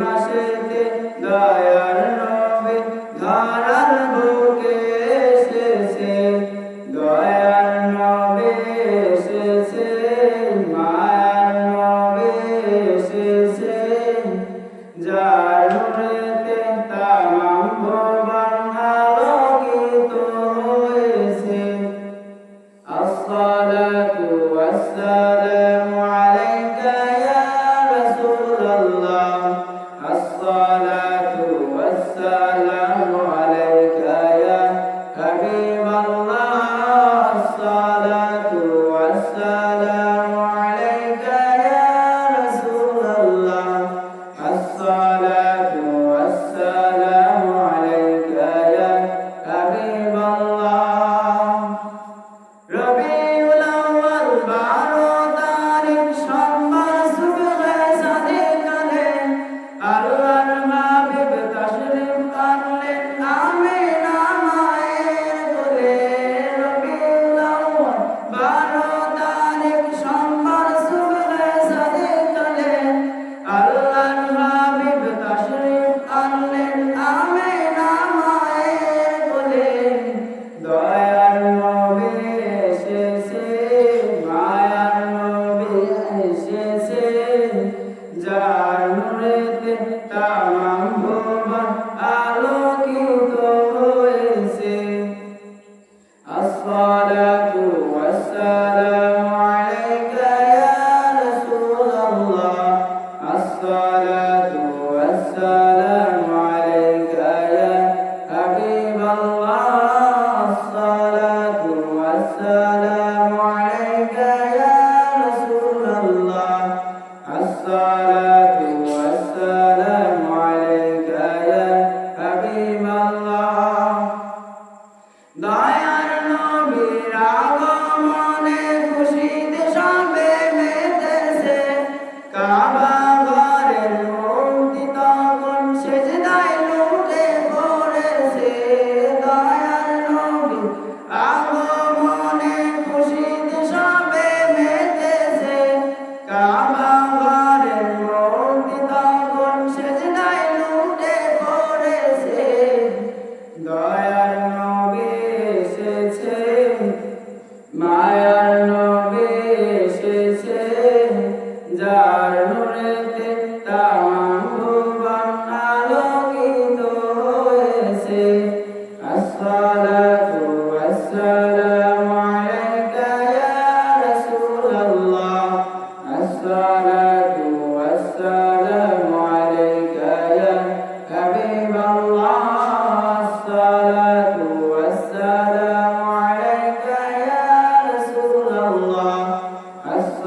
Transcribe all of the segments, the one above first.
মাসেতে দয়ার নবী ধরার বুকে এসেছে। দয়ার নবী এসেছে মায়ার নবী এসেছে। যার صلاة Allah.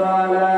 Allah.